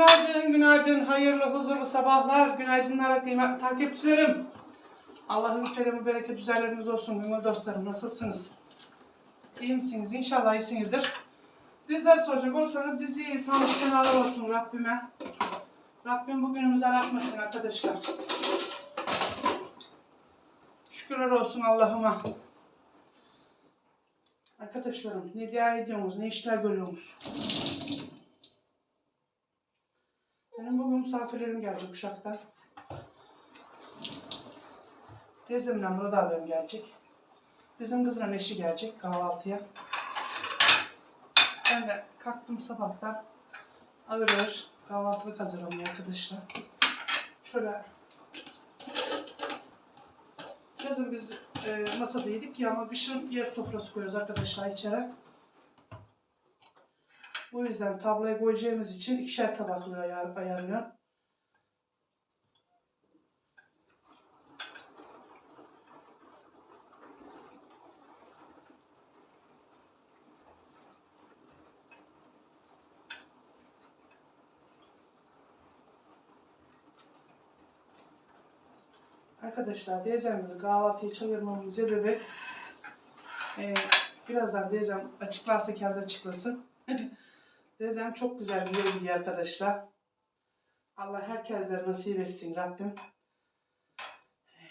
Günaydın, günaydın, hayırlı, huzurlu sabahlar, günaydınlar kıymetli takipçilerim. Allah'ın selamı, bereket üzerleriniz olsun gönül dostlarım. Nasılsınız? İyi misiniz? İnşallah iyisinizdir. Bizler soracak olursanız bizi iyi, sağlık senalar olsun Rabbime. Rabbim bugünümüzü aratmasın arkadaşlar. Şükürler olsun Allah'ıma. Arkadaşlarım ne dua ediyorsunuz, ne işler görüyorsunuz? Benim bugün misafirlerim gelecek Uşak'tan. Teyzemle Murat abim gelecek. Bizim kızla eşi gelecek kahvaltıya. Ben de kalktım sabahtan. Ağır ağır kahvaltılık hazırlamaya arkadaşlar. Şöyle Yazın biz e, masada yedik ya ama kışın yer sofrası koyuyoruz arkadaşlar içeri. Bu yüzden tabloya koyacağımız için ikişer tabaklı ayar, ayarlıyorum. Arkadaşlar teyzemle kahvaltıyı çağırmamın sebebi e, birazdan teyzem açıklarsa kendi açıklasın. teyzem çok güzel bir yere arkadaşlar. Allah herkesler nasip etsin Rabbim.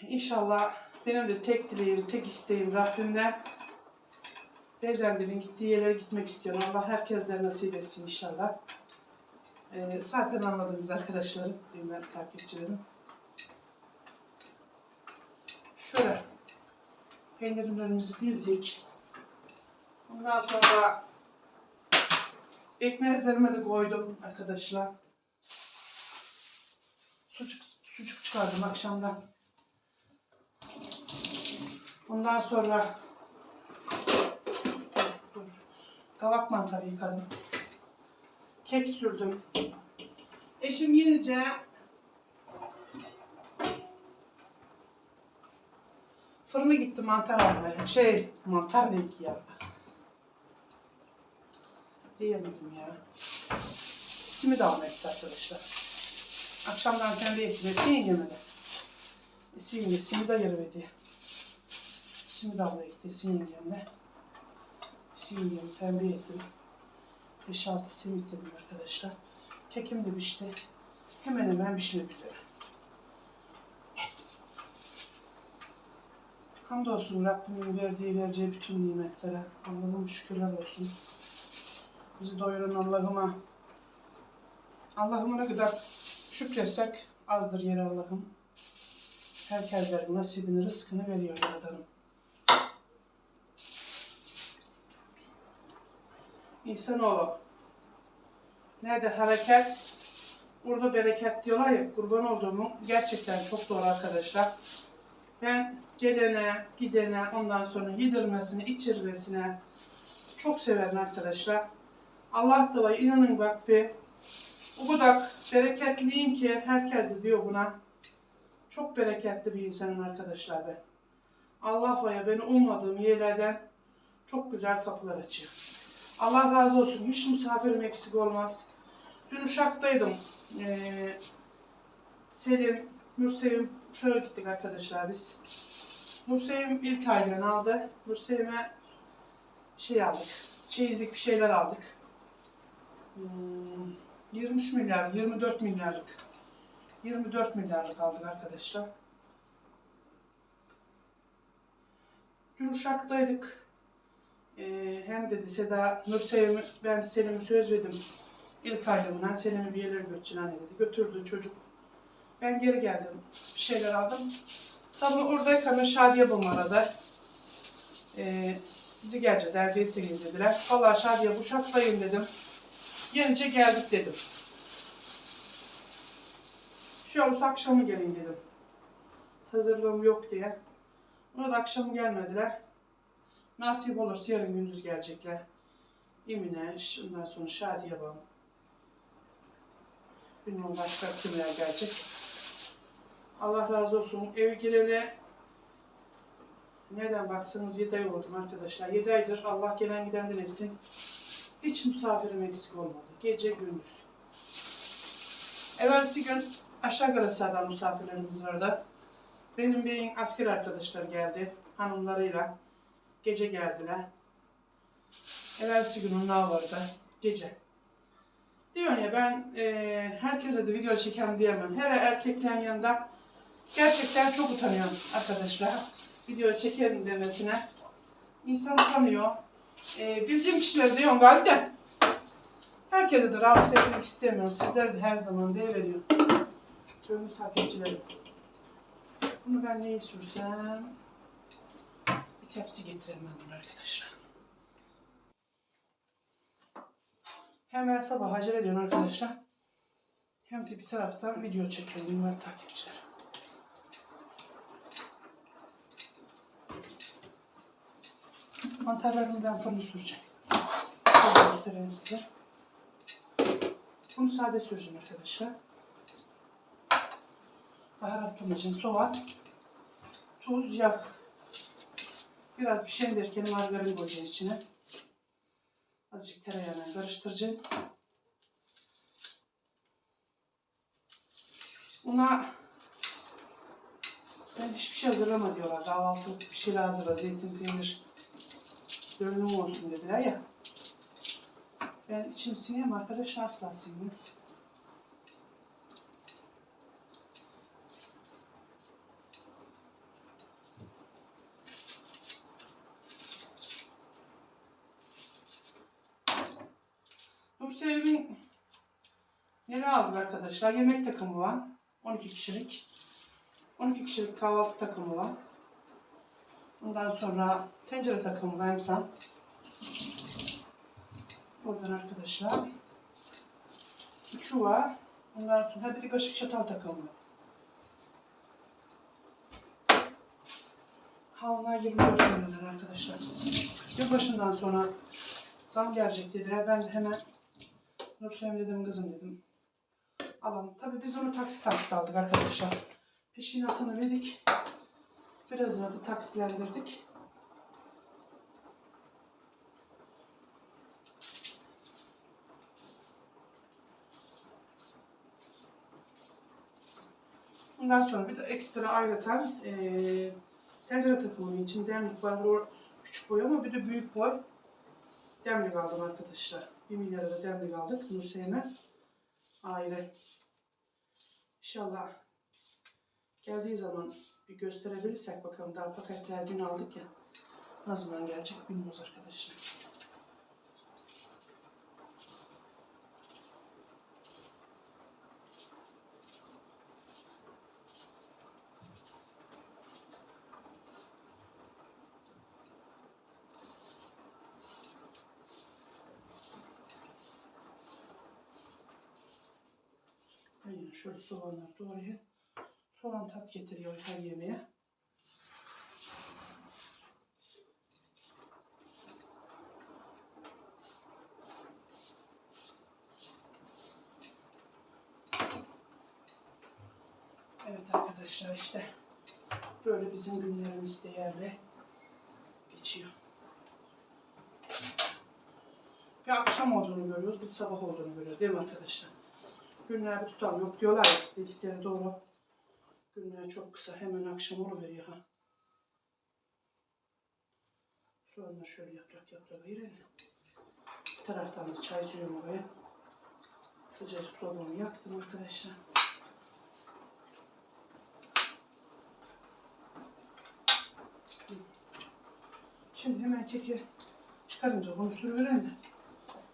İnşallah benim de tek dileğim, tek isteğim Rabbimden. Teyzem dedim gittiği yerlere gitmek istiyorum. Allah herkesler nasip etsin inşallah. E, zaten anladınız arkadaşlarım, benim takipçilerim. Şöyle peynirlerimizi dizdik. Ondan sonra ekmezlerime de koydum arkadaşlar. Sucuk, sucuk çıkardım akşamdan. Ondan sonra dur. Kavak mantarı yıkadım. Kek sürdüm. Eşim gelince Fırına gitti mantar almaya. Şey, mantar ne ki ya? Diyemedim ya. Simit almaya gitti arkadaşlar. Akşamdan kendi ettim. Esin yemedi. Esin yenge, simit ayırıverdi. Simit almaya gitti. Esin yengemi tembih ettim. 5-6 simit dedim arkadaşlar. Kekim de pişti. Hemen hemen pişmek üzere. Hamdolsun Rabbimin verdiği vereceği bütün nimetlere. Allah'ım şükürler olsun. Bizi doyuran Allah'ıma. Allah'ıma ne kadar şükretsek azdır yeri Allah'ım. Herkeslerin nasibini, rızkını veriyor Yaradanım. İnsanoğlu. Nerede hareket, orada bereket diyorlar ya, kurban olduğumu gerçekten çok doğru arkadaşlar. Ben gelene, gidene, ondan sonra yedirmesine, içirmesine çok severim arkadaşlar. Allah var, inanın bak bir, o kadar bereketliyim ki herkes diyor buna. Çok bereketli bir insanım arkadaşlar ben. Allah var ya beni ummadığım yerlerden çok güzel kapılar açıyor. Allah razı olsun. Hiç misafirim eksik olmaz. Dün Uşak'taydım. Ee, Selim, Mürsevim, şöyle gittik arkadaşlar biz. Nursevim ilk aylığını aldı. Nursevim'e şey aldık. Çeyizlik bir şeyler aldık. Hmm, 23 milyar, 24 milyarlık. 24 milyarlık aldık arkadaşlar. Dün. Ee, hem dedi Seda, Nursevim'i, ben Selim'e söz verdim. İlk aylığından Selim'i bir yerlere götüreceksin anne dedi. Götürdü çocuk. Ben geri geldim. Bir şeyler aldım. Tabii oradayken Şadiye bu arada. Ee, sizi geleceğiz eğer değilseniz dediler. Valla Şadiye bu şaktayım dedim. Gelince geldik dedim. Şey olursa akşamı gelin dedim. Hazırlığım yok diye. Ona da akşamı gelmediler. Nasip olursa yarın gündüz gelecekler. Emine, ondan sonra Şadiye babam. Bilmiyorum başka kimler gelecek. Allah razı olsun. Ev gireli neden baksanız 7 ay oldum arkadaşlar. 7 aydır Allah gelen gidenden etsin. Hiç misafirim eksik olmadı. Gece gündüz. Evvelsi gün aşağı Galatasaray'dan misafirlerimiz vardı. Benim beyin asker arkadaşlar geldi. Hanımlarıyla. Gece geldiler. Evvelsi gün onlar vardı. Gece. Diyorsun ya ben e, herkese de video çeken diyemem. Her erkeklerin yanında gerçekten çok utanıyorum arkadaşlar. Video çekelim demesine. İnsan utanıyor. E, bildiğim kişiler diyorum galiba. Herkese de rahatsız etmek istemiyorum. Sizler de her zaman veriyorum. Gönül takipçilerim. Bunu ben neyi sürsem? Bir tepsi getiremem bunu arkadaşlar. Hemen sabah acele ediyorum arkadaşlar. Hem de bir taraftan video çekiyorum bilmem takipçilerim. Mantarlarını ben fırına süreceğim. Şöyle göstereyim size. Bunu sade süreceğim arkadaşlar. Baharatlamak için soğan, tuz, yağ. Biraz bir şey derken margarin koyacağım içine. Azıcık tereyağına karıştıracağım. Buna ben hiçbir şey hazırlama diyorlar. Kahvaltılık bir şeyler hazırla. Zeytin, peynir, dönüm olsun dediler ya. Ben içim sineyim arkadaş asla sinmez. Nursevim'in nereye aldık arkadaşlar? Yemek takımı var. 12 kişilik. 12 kişilik kahvaltı takımı var. Ondan sonra tencere takımı var Emsal. Oradan arkadaşlar. Bir çuva. Ondan sonra bir de kaşık çatal takımı. Halına 24 milyon arkadaşlar. Yılbaşından sonra zam gelecek dediler. Ben hemen Nursem dedim kızım dedim. Alalım. Tabii biz onu taksit taksit aldık arkadaşlar. Peşinatını verdik. Birazını da taksitlendirdik. Ondan sonra bir de ekstra ayrıca eee tencere takımının için demlik var. O küçük boy ama bir de büyük boy demlik aldım arkadaşlar. 1 milyara da demlik aldık Nursel'e ayrı. İnşallah geldiği zaman bir gösterebilirsek bakalım. Daha paketler dün aldık ya. Ne zaman gelecek bilmiyoruz arkadaşlar. Aynen şöyle soğanları doğrayayım. Soğan tat getiriyor her yemeğe. Evet arkadaşlar işte böyle bizim günlerimiz değerli geçiyor. Bir akşam olduğunu görüyoruz, bir sabah olduğunu görüyoruz değil mi arkadaşlar? Günler bir tutam yok diyorlar dedikleri doğru. Günler çok kısa hemen akşam oluveriyor ha. Soğanları şöyle yaprak yaprak ayırın. Bir taraftan da çay suyumu koyayım. Sıcacık sobamı yaktım arkadaşlar. Şimdi hemen keki çıkarınca bunu sürüveren de.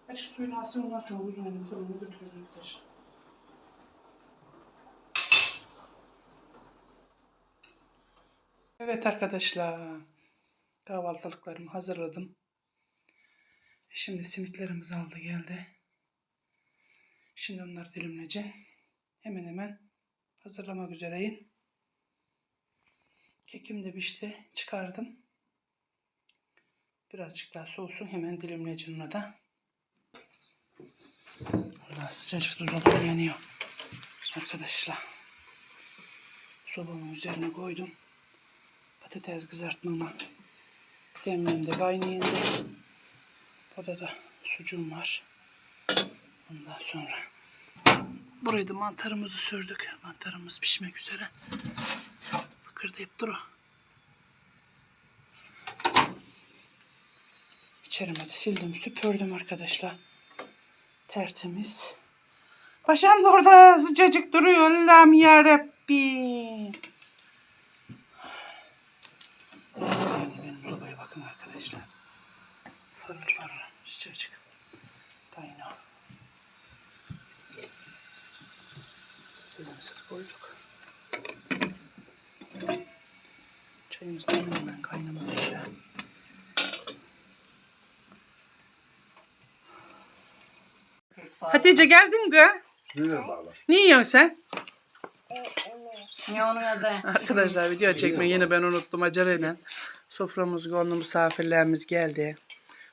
Açık suyunu alsın ondan sonra uzun fırına götürüyorum arkadaşlar. Evet arkadaşlar. Kahvaltılıklarımı hazırladım. Şimdi simitlerimiz aldı geldi. Şimdi onları dilimleyeceğim. Hemen hemen hazırlamak üzereyim. Kekim de pişti. Çıkardım. Birazcık daha soğusun. Hemen dilimleyeceğim onu da. Allah sıcacık tuzaklar yanıyor. Arkadaşlar. Sobamın üzerine koydum. Patates kızartmama demlemde kaynayındı. Burada da sucuğum var. Ondan sonra Buraya da mantarımızı sürdük. Mantarımız pişmek üzere. Kırdayıp duru. İçerime de sildim, süpürdüm arkadaşlar. Tertemiz. Paşam da orada sıcacık duruyor. Allah'ım yarabbim. Neyse yani benim sobaya bakın arkadaşlar. Farıl sıcacık. Kaynağı. Elimizi koyduk. Çayımız tamamen kaynamamış ya. Hatice geldin mi? Ne yiyorsun sen? Ne onun adı? Arkadaşlar video çekmeyi yine ben unuttum aceleyle. Soframız kondu misafirlerimiz geldi.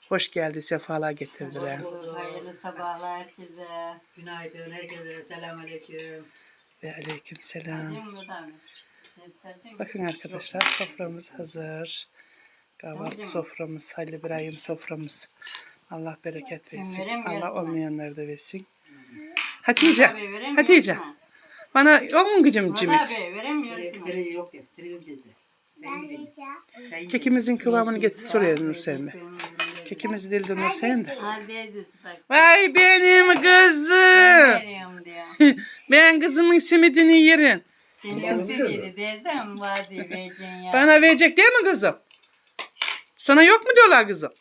Hoş geldi sefalar getirdiler. Hayırlı sabahlar herkese. Günaydın herkese. Selamünaleyküm. Ve aleyküm selam. Sercim. Bakın arkadaşlar soframız hazır. Kahvaltı soframız, Halil İbrahim soframız. Allah bereket versin. Allah olmayanları da versin. Hatice, Hatice. ha. bana mu gücüm cimit? Kekimizin kıvamını getir soruyor Nursen be. Kekimizi dildi Nursen de. Hadi bak. Vay benim kızım. Ben kızımın simidini yerim. Bana verecek değil mi kızım? Sana yok mu diyorlar kızım?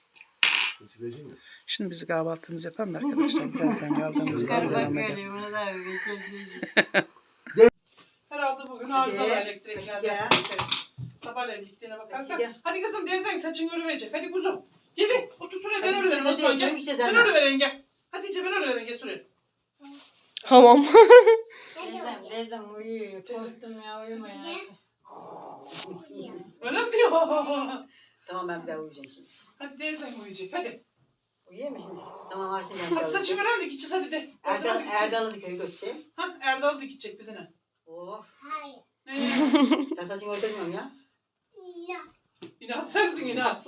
Şimdi biz kahvaltımızı yapalım da arkadaşlar. Birazdan kaldığımız yerden devam edelim. vereceksin. Herhalde bugün arızalı elektriklerden. Sabahleyin gittiğine bakarsan. Hadi kızım densen saçın örüvecek. Hadi kuzum. Gibi. Otur şuraya ben Hadi örüverim hadi, Osman hadi, gel. işte Ben sen. örüveren gel. Hatice ben örüveren gel şuraya. Hamam. Desem desem uyuyor. Korktum ya uyuma ya. Öyle mi diyor? Tamam ben bir daha uyuyacağım şimdi. hadi densen uyuyacak hadi. Uyuyor mu şimdi? Tamam ha şimdi ben bir Hadi daha saçını uyuyacağım. öğren de gideceğiz hadi de. Erdal, gideceğiz. Erdal'ı köyü götüreceğim. Ha Erdal da gidecek bizine. Of. Ne? Sen saçını öldürmüyorsun ya. İnat sensin inat.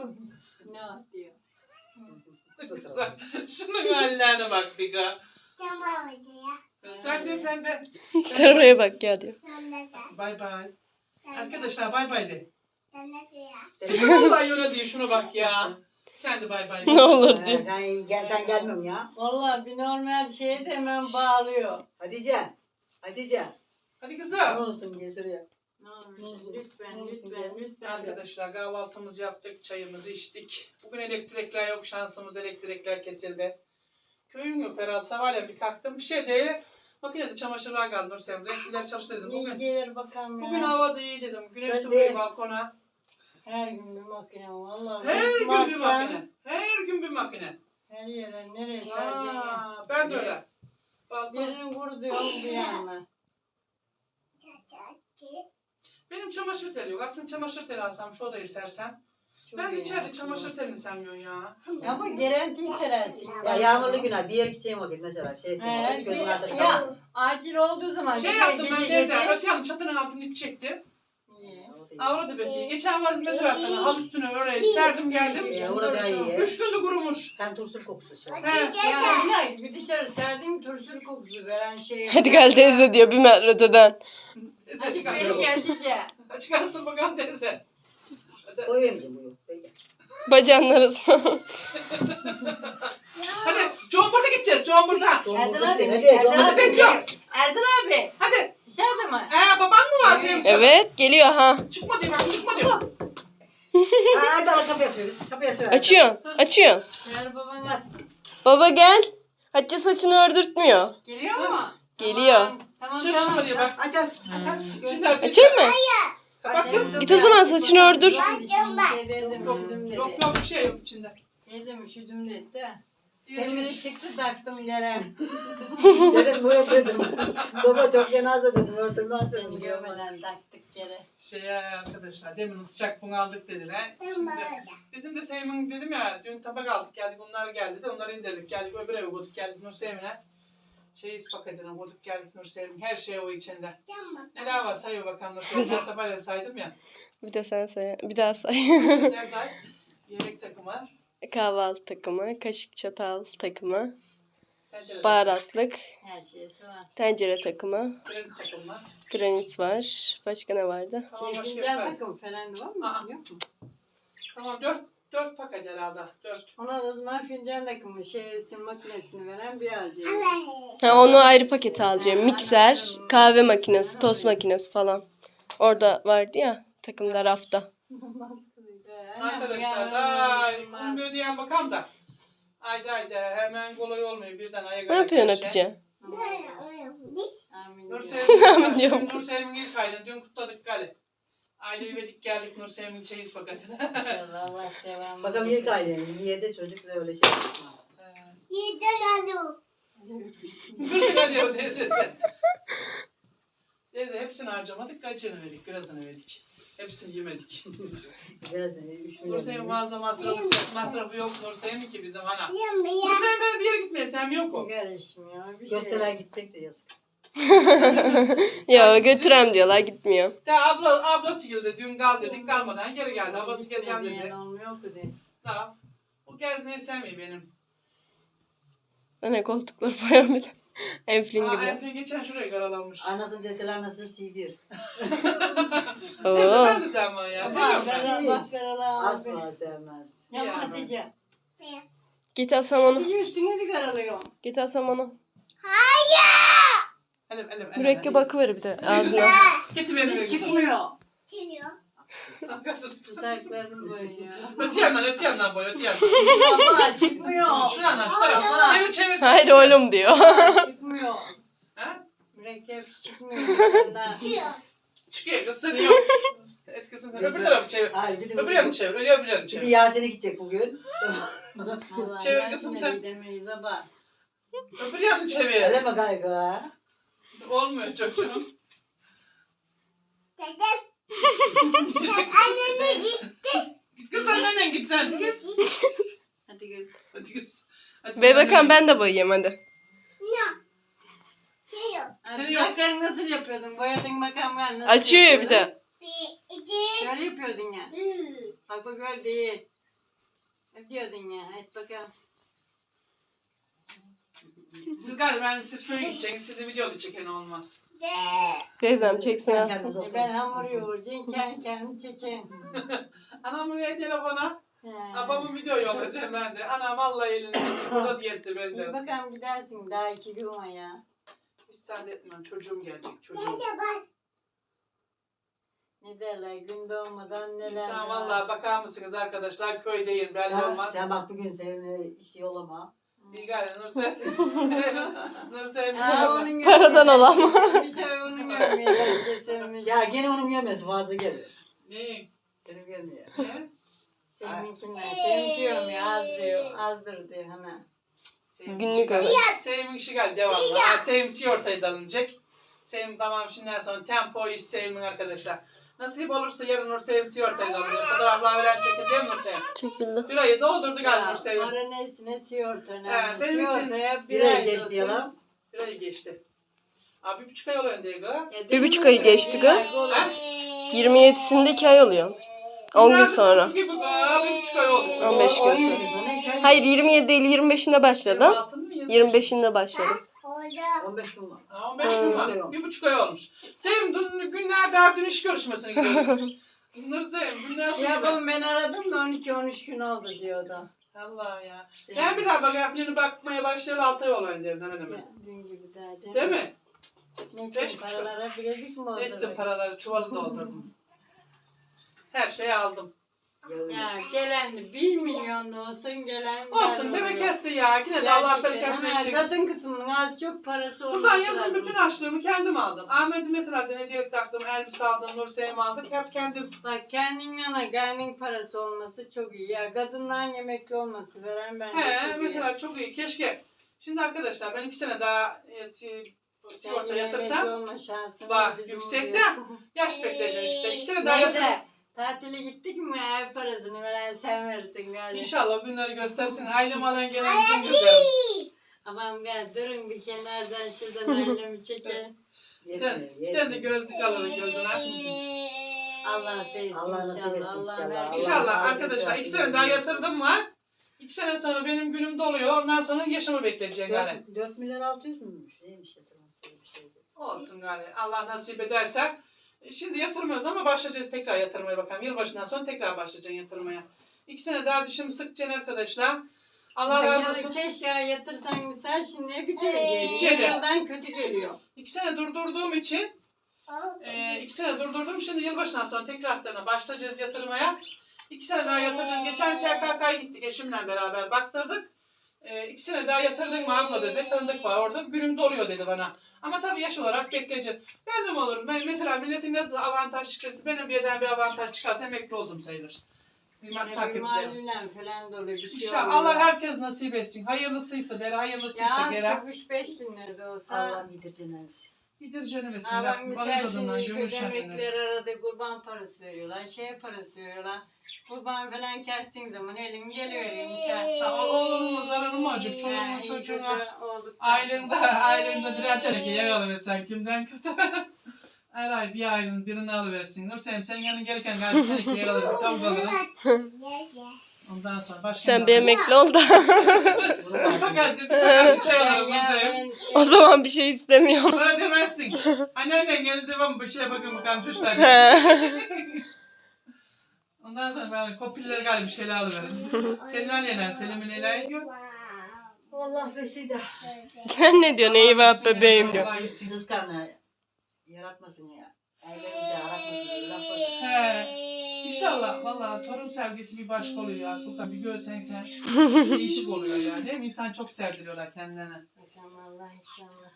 Ne diyor? Şunun hallerine bak bir ga. Sen de sen de. Sen oraya bak gel diyor. Bay bay. Arkadaşlar bay bay de. Dedi. Bizim vallahi öyle diyor şuna bak ya. Sen de bay bay. de. Ne olur Ee, diyor. sen, gel, sen gelmiyorsun ya. Vallahi bir normal şeye de hemen bağlıyor. Hatice. Hatice. Hadi Ne kızım. olsun diye soruyor. Ne? Lütfen lütfen lütfen. Arkadaşlar kahvaltımızı yaptık, çayımızı içtik. Bugün elektrikler yok, şansımız elektrikler kesildi. Köyün yok herhalde. Sabahleyin bir kalktım. Bir şey değil. Makinede çamaşırlar kaldı Nursem. Renkliler çalıştı dedim. İyi Bugün, gelir bakalım ya. bugün hava da iyi dedim. Güneş Hadi. duruyor balkona. Her gün bir makine vallahi. Her gün bir Bıkmaktan makine. Her gün bir makine. Her yere nereye saracağım. Ben de öyle. Balkon. Birini kur diyorum bir yanına. Benim çamaşır teli yok. Aslında çamaşır teli alsam şu odayı sersem. Çok ben iyi içeride aslında. çamaşır telini sevmiyorum ya. Ya bu garanti serersin. Ya yağmurlu günler bir yer gideceğim vakit mesela şey. He, bir- ya acil olduğu zaman. Şey yaptım ben teyze. Öte yanın çatının altını ip çektim. İyi. Avradı beti. Geçen vaz mesela ben hal üstüne oraya serdim geldim. Ya orada iyi. Üç günde kurumuş. Sen turşul kokusu an. He. Ya illa bir dışarı serdiğim turşu kokusu veren şey. Hadi gel teyze diyor bir metre öteden. Teyze Açık beni çıkartır. geldice. Açık arasın bakalım teyze. Hadi, Koyuyamayacağım bu yok. Peki. Bacağın arasına. hadi Combur'da gideceğiz. Doğru, Erdal abi. hadi, Erdal Hadi abi. bekliyorum. Erdal abi. Hadi. Dışarıda mı? Ee, baban mı var senin? Evet geliyor ha. Çıkma diyor bak çıkma diyor. Erdal kapıyı açıyoruz. Kapıyı açıyoruz. Açıyorsun. Açıyorsun. Çağır baban Bas. Baba gel. Hatice saçını ördürtmüyor. Geliyor mu? Geliyor. Tamam. Dışarı tamam. diyor bak. Aç aç. Aç aç. Şimdi abi- Açayım mı? Bak kız. Git o zaman saçını ördür. Şey teyzem Yok, yok yok bir şey yok içinde. Teyzem üşüdüm dedi de. Demiri çıktı taktım yere. Dedim bu yok dedim. Soba çok cenaze dedim. Örtülmez Seni dedim. görmeden taktık yere. Şey arkadaşlar demin sıcak bunu aldık dediler. Şimdi bizim de Seymen dedim ya dün tabak aldık geldik onlar geldi de onları indirdik geldik öbür eve koyduk geldik Nur Sevim'e. Çeyiz paketine koyduk geldik Nur Sevim her şey o içinde. Neler var say bakalım Nur Sevim ben sabahleyin saydım ya. Bir de sen say. Bir daha say. Sen say. Yemek takımı. Kahvaltı takımı, kaşık çatal takımı, Tencere baharatlık, Her şeysi var. tencere takımı, takımı, renk takımı. granit var. Başka ne vardı? Tamam Şey, başka fincan yok. takım falan var mı? Aa. Yok mu? Tamam dört, dört paket herhalde. Dört. Ona da o zaman fincan takımı şeysi makinesini veren bir alacağız. Ha, onu ayrı pakete alacağım. Mikser, kahve makinesi, tost makinesi falan. Orada vardı ya takımda rafta. Arkadaşlar da un ödeyen bakalım da. Haydi haydi hemen kolay olmuyor birden aya Ne yapıyorsun Hatice? Amin. Nur Amin diyorum. Sevim'in Nur Sevim'in ilk aylığını dün kutladık gali. Aile üvedik geldik Nur Sevim'in çeyiz paketine. İnşallah Allah devam Bakalım ilk ailenin yiyede çocuk da öyle şey yapma. Kırk diyor teyzesi. Teyze hepsini harcamadık, kaçını verdik, birazını verdik. Hepsini yemedik. Biraz hani 3 Nur Sevim milyon. fazla masrafı, masrafı yok Nur Sevim ki bizim ana. Nur Sevim ben bir yere gitmesem yok o. İçmiyor. Bir şey. Gösteler gidecek de yazık. Ya götürem diyorlar gitmiyor. De abla, ablası geldi dün kal dedik kalmadan geri geldi. Abası gezem dedi. Olmuyor ki de. Da, o gezmeyi sevmiyor benim. Ana koltukları bayağı bir enflin Aa, gibi. Efrin geçen şuraya karalanmış. Anasını deseler nasıl şey diyor. Neyse Oo. ben de sevmem ya. Seviyorum ben. Hiç. Asla sevmez. Ya. Hatice. Git asam onu. Hatice üstüne bir karalıyor. Git asam onu. Elim elim elim. Mürekkep akıverir bir de ağzına. Getir mürekkep. çıkmıyor. Dudaklarım boyuyor. Öte yandan öte yandan boy öte yandan. Baba çıkmıyor. Şuradan şu tarafa. Çevir çevir. Hayır oğlum diyor. Çıkmıyor. Ha? Mürekkep çıkmıyor senden. Çıkıyor kız sen yok. Etkisini öbür tarafı çevir. Hayır bir de Öbür yanı çevir. Öbür yanı Bir çevir. Yasin'e gidecek bugün. Çevir kızım sen. Demeyiz ama. Öbür yanı Öyle çevir. mi gaygı? Olmuyor çocuğum. Git kız sen nereden git sen. Hadi kız. Hadi kız. Hadi Ve sen bakalım ben de boyayayım hadi. Hadi Seni yok. dudaklarını nasıl yapıyordun? Boyadın bakalım ben nasıl Açıyor ya bir de. Şöyle yapıyordun ya. Bak bak öyle değil. Ne diyordun ya? Hadi bakalım. Siz galiba ben siz köye gideceksiniz. Sizi videoda çeken olmaz. Teyzem çeksin otururuz. ben hamur yoğuracağım. Kendi kendini çekeyim. Anamı ver telefona. Babamın video yollayacağım ben de. Anam vallahi elini kesin. Burada diyette ben İyi de. bakalım gidersin. Daha iki gün var ya. Hiç sen de etmem. Çocuğum gelecek. Çocuğum. Ne derler gün doğmadan neler İnsan var. vallahi bakar mısınız arkadaşlar köydeyim belli olmaz. sen bak bugün Sevim'le işi yollama. İyi galiba Nursel. Nursel bir şey Aa, onun Paradan olan mı? Bir şey onun görmeye kesilmiş. Ya gene onun görmesi fazla gelir. Ne? Seni görmüyor. Ne? Seninkinden. Seninki görmüyor az diyor. Azdır diyor hemen. Sevim Günlük işi geldi. öyle. Sevim işi geldi devamlı. Ha, Sevim sigortayı da alınacak. Sevim tamam şimdiden sonra tempo iş Sevim'in arkadaşlar. Nasip olursa yarın Nur Sevim sigortayı da alınıyor. Fotoğraflar veren çekin değil mi Nur Sevim? Çekildi. Bir ayı doldurdu galiba Nur Ya, Sevim. Para neyse ne sigorta önemli. He, benim için Bir ay ay geçti yalan. Bir ayı geçti. Abi bir buçuk ay oluyor diye galiba. Ya Bir buçuk ayı geçti gı. olur. Ha? 27'sinde 2 ay oluyor. 10 gün sonra. Gibi, aa, bir buçuk ay oldu. 15 gün sonra. Hayır 27 değil 25'inde başladım. 26'ın mı? 25'inde. 25'inde başladım. 15 gün var. Ha, 15 gün var. Bir buçuk ay olmuş. Sevim dün günler daha dün iş görüşmesine gidiyoruz. Nur Sevim günler Ya sonra. bu ben aradım da 12-13 gün oldu diyordu. Allah ya. Senin- Ben bir daha bak Eflin'e bakmaya başlayalı 6 ay olaydı hemen hemen. Ya, Dün gibi daha değil, Değil mi? Ne Beş için buçuk. paralara bilezik mi oldu? Ettim paraları çuvalı doldurdum. Her şeyi aldım. Ya gelen 1 milyon da olsun gelen Olsun bereketli ya. Yine de Allah bereket versin. Kadın kısmının az çok parası olması Buradan yazın lazım. bütün açlığımı kendim aldım. Ahmet'e mesela de hediye taktım, elbise aldım, Nur Sevim aldık. Hep kendim. Bak kendin yana kendin parası olması çok iyi. Ya kadından yemekli olması veren bence He çok mesela çok iyi. Keşke. Şimdi arkadaşlar ben iki sene daha e, si, sigorta yatırsam olma şansın Bak, var, yüksekte. yaş bekleyeceğim işte. İki sene daha yatırsam. Neyse. Tatile gittik mi ev parasını veren sen verirsin galiba. İnşallah günleri göstersin. Ailem alan gelen için güzel. Aman gel durun bir kenardan şuradan ailemi çekin. Yetmiyor, Bir tane de yetmiyor. gözlük alırım gözüne. Allah affetsin Allah nasip etsin inşallah. inşallah. Allah İnşallah arkadaşlar iki sene daha yatırdım mı? İki sene sonra benim günüm doluyor. Ondan sonra yaşımı bekleyeceksin gari. 4, 4 milyar 600 müymüş? Neymiş yatırım? Öyle bir şeydi. Olsun gari. Allah nasip ederse. E, Şimdi yatırmıyoruz ama başlayacağız tekrar yatırmaya bakalım. Yılbaşından sonra tekrar başlayacaksın yatırmaya. İki sene daha dişimi sıkacaksın arkadaşlar. Allah razı olsun. Keşke yatırsan misal şimdi bir kere geliyor. Cede. Yıldan kötü geliyor. İki sene durdurduğum için e, iki sene durdurdum. Şimdi yılbaşından sonra tekrardan başlayacağız yatırmaya. İki sene daha yatıracağız. Geçen SKK'ya gittik eşimle beraber baktırdık. E, iki sene daha yatırdın mı abla dedi. Tanıdık var orada. Günüm doluyor dedi bana. Ama tabii yaş olarak de mi olur? Ben, mesela milletin ne avantaj çıkması benim birden bir avantaj çıkarsa emekli oldum sayılır. Yine bir Takipçilerim. malumla falan dolu bir şey İnşallah oluyor. Allah herkes nasip etsin. Hayırlısıysa beri hayırlısıysa Ya geri. işte 3-5 bin lira da olsa. Allah'ım yedireceğin hepsi. Gidir. Ha bak misal şimdi emekliler arada kurban parası veriyorlar, şey parası veriyorlar. Kurban falan kestiğin zaman elin geliyor misal. Ha, o- Oğlumun zararı mı olacak? Çoluğumun Yani çocuğuna. Aylığında, aylığında birer teneke yer alıversen kimden kötü? Her ay bir aylığın birini alıversin. Nursem sen yanına gelirken galiba teneke yer alırım. Tavuk alırım. Ondan sonra başka Sen bir emekli ol da. Çay ben- o zaman bir şey istemiyorum. Bana demezsin. Anneannen geldi devam bir şeye bakın bakalım çocuklar. Ondan sonra ben kopiller galiba bir şeyler alıveririm. Senin annenen, Selim'in neler yiyor? Allah vesile. Sen ne diyorsun eyvah bebeğim diyor. Allah iyisin. Kıskanı yaratmasın ya. Evlenince yaratmasın laf. He. İnşallah valla torun sevgisi bir başka oluyor ya Sultan bir görsen sen değişik oluyor ya değil mi? İnsan çok sevdiriyorlar kendilerine. Bakalım Allah inşallah.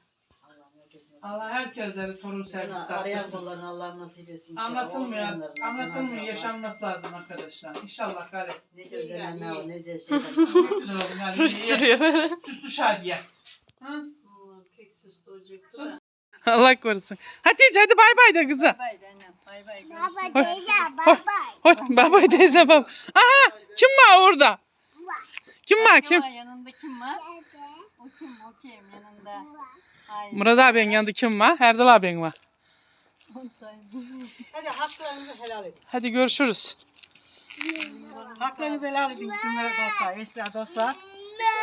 Allah herkeslere torun sevgisi Arayan Allah'ım nasip etsin. inşallah. Anlatılmıyor, anlatılmıyor, Allah yaşanması lazım arkadaşlar. İnşallah gari. Nece özenenler var, nece Çok şeyler. güzel oldu yani. Sürüyor. Süslü şadiye. Hı? Allah pek süslü olacaktı da. Allah korusun. Hatice hadi bay bay de kızım. Bay bay annem. Bay bay. Baba teyze baba. Hoş bay teyze bab. Aha kim var orada? Kim var kim? Yanında kim var? O kim? O kim yanında? Aynen. Murat abinin yanında kim var? Erdal abin var. Hadi haklarınızı helal edin. Hadi görüşürüz. Haklarınızı helal edin bütün dostlar, eşler, dostlar.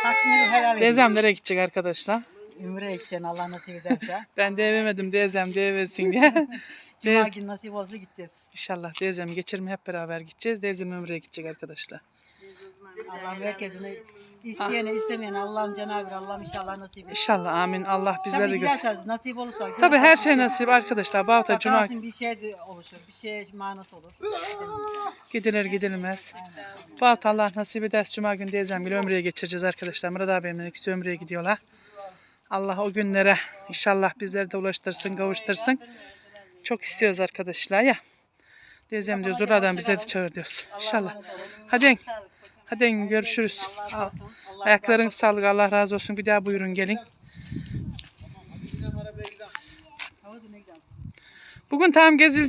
Hakkınızı helal edin. Teyzem nereye gidecek arkadaşlar? Ümre'ye gideceksin Allah nasip ederse. Ben de evemedim teyzem de evesin diye. Cuma günü nasip olsa gideceğiz. İnşallah teyzemi geçirme hep beraber gideceğiz. Teyzem ömreye gidecek arkadaşlar. Allah'ım herkesine isteyene istemeyene Allah'ım Cenab-ı Allah'ım inşallah nasip etsin. İnşallah amin. Allah bizleri Tabii de görsün. giderseniz nasip olursa. Tabii her şey nasip arkadaşlar. Bağta Cuma Bakarsın bir şey de oluşur, bir şey manası olur. gidilir gidilmez. Bağta Allah nasip ederse Cuma günü teyzem gibi ömreye geçireceğiz arkadaşlar. Murat abimin ikisi ömreye gidiyorlar. Allah o günlere inşallah bizleri de ulaştırsın, kavuştursun. Çok istiyoruz arkadaşlar ya. Teyzem diyor Zura'dan bize de çağır diyoruz. İnşallah. Hadi hadi görüşürüz. Ayakların sağlık Allah razı olsun. Bir daha buyurun gelin. Bugün tam gezil